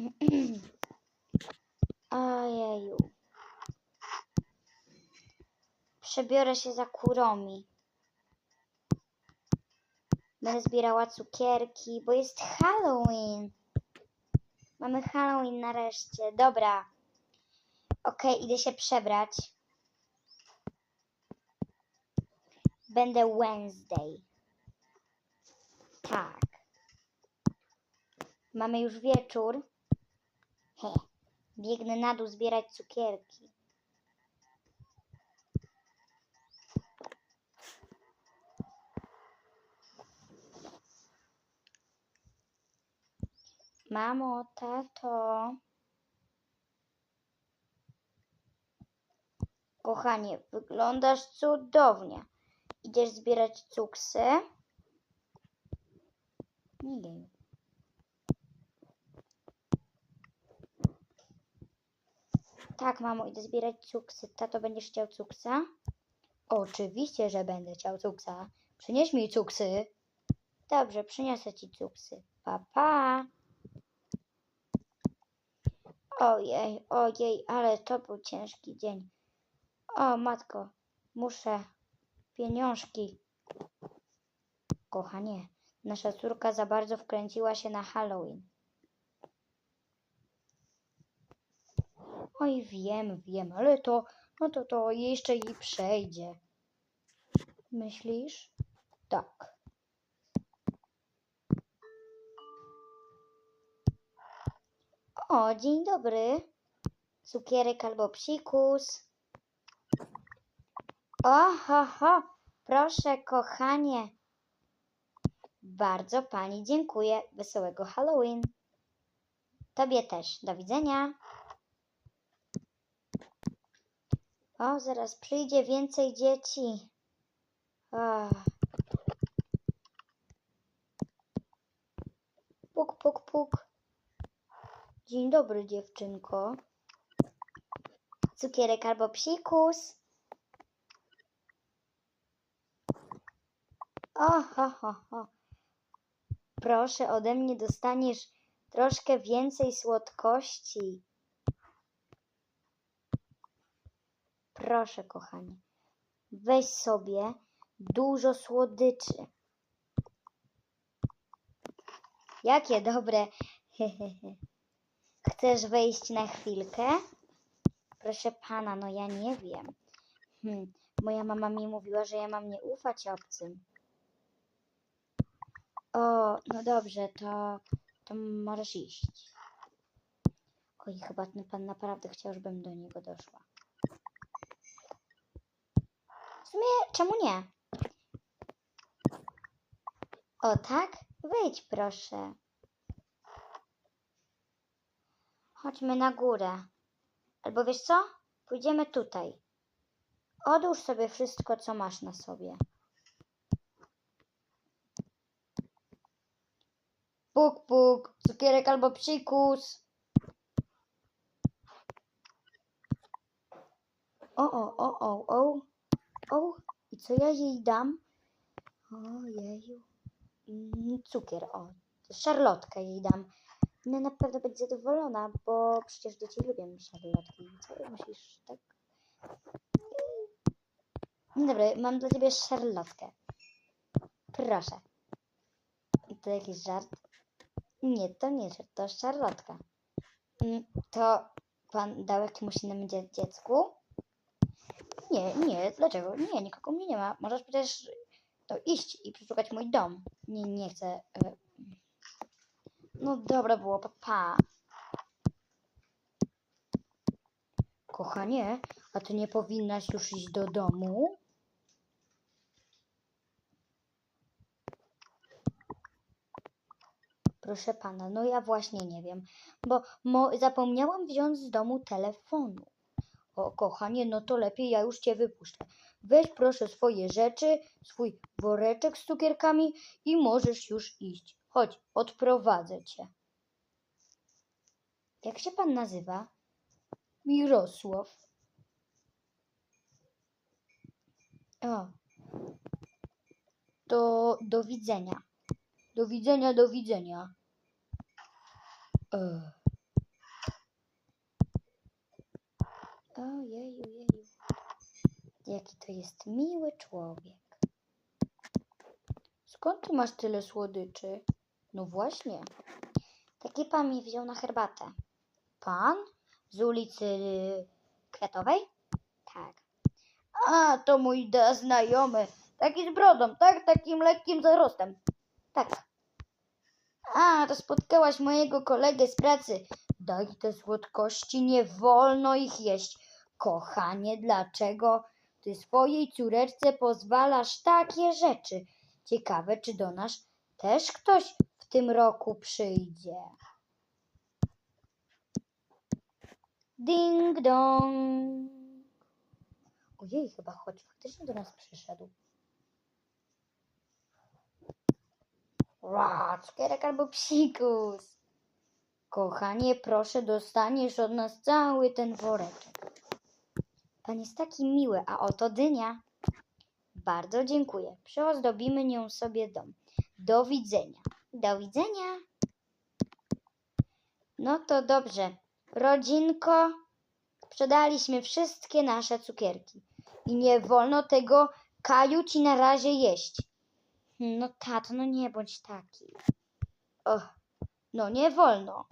Ojeju. Przebiorę się za kuromi. Będę zbierała cukierki, bo jest Halloween. Mamy Halloween nareszcie. Dobra. Okej, idę się przebrać. Będę Wednesday. Tak. Mamy już wieczór. Biegnę na dół zbierać cukierki. Mamo, tato. Kochanie, wyglądasz cudownie. Idziesz zbierać cuksy? Nie wiem. Tak, mamo, idę zbierać cuksy. Tato, będziesz chciał cuksa? Oczywiście, że będę chciał cuksa. Przynieś mi cuksy. Dobrze, przyniosę ci cuksy. Pa, pa. Ojej, ojej, ale to był ciężki dzień. O, matko, muszę pieniążki. Kochanie, nasza córka za bardzo wkręciła się na Halloween. Oj, wiem, wiem, ale to, no to to jeszcze jej przejdzie. Myślisz? Tak. O, dzień dobry. Cukierek albo psikus. O, ho, ho. Proszę, kochanie. Bardzo pani dziękuję. Wesołego Halloween. Tobie też. Do widzenia. O, zaraz przyjdzie więcej dzieci. Puk, puk, puk. Dzień dobry, dziewczynko. Cukierek albo psikus. O, ho, ho, ho. Proszę, ode mnie dostaniesz troszkę więcej słodkości. Proszę, kochanie. Weź sobie dużo słodyczy. Jakie dobre. Chcesz wejść na chwilkę? Proszę pana, no ja nie wiem. Hmm, moja mama mi mówiła, że ja mam nie ufać obcym. O, no dobrze, to, to możesz iść. Oj, chyba ten pan naprawdę chciał, żebym do niego doszła. W sumie, czemu nie? O tak? Wejdź proszę. Chodźmy na górę. Albo wiesz co? Pójdziemy tutaj. Odłóż sobie wszystko, co masz na sobie. Puk, puk, cukierek albo psikus. O, o, o, o, o. O, i co ja jej dam? Ojeju. Mm, Cukier, o. Szarlotkę jej dam. No na pewno będzie zadowolona, bo przecież dzieci lubią szarlotki. Co myślisz, tak? Dzień dobry, mam dla ciebie szarlotkę. Proszę. To jakiś żart? Nie, to nie żart, to szarlotka. Mm, To pan dał jakiemuś innemu dzie- dziecku? Nie, nie, dlaczego? Nie, nikogo mnie nie ma. Możesz przecież to iść i przeszukać mój dom. Nie, nie chcę. e, No dobra było, papa. Kochanie, a ty nie powinnaś już iść do domu? Proszę pana, no ja właśnie nie wiem, bo zapomniałam wziąć z domu telefonu. O, kochanie, no to lepiej ja już cię wypuszczę. Weź proszę swoje rzeczy, swój woreczek z cukierkami i możesz już iść. Chodź, odprowadzę cię. Jak się pan nazywa? Mirosław. O. To do widzenia. Do widzenia, do widzenia. E. Ojeju, jeju. Jaki to jest miły człowiek. Skąd ty masz tyle słodyczy? No właśnie. Taki pan mi wziął na herbatę. Pan? Z ulicy Kwiatowej? Tak. A, to mój da znajomy. Taki z brodą, tak? Takim lekkim zarostem. Tak. A, to spotkałaś mojego kolegę z pracy. Daj te słodkości, nie wolno ich jeść. Kochanie, dlaczego ty swojej córeczce pozwalasz takie rzeczy? Ciekawe, czy do nas też ktoś w tym roku przyjdzie. Ding dong. Ojej, chyba choć faktycznie do nas przyszedł. Ła, cukierek albo psikus. Kochanie, proszę, dostaniesz od nas cały ten woreczek. Pan jest taki miły, a oto dynia. Bardzo dziękuję. Przyozdobimy nią sobie dom. Do widzenia. Do widzenia. No to dobrze. Rodzinko, sprzedaliśmy wszystkie nasze cukierki. I nie wolno tego Kaju ci na razie jeść. No tato, no nie bądź taki. Och, no nie wolno.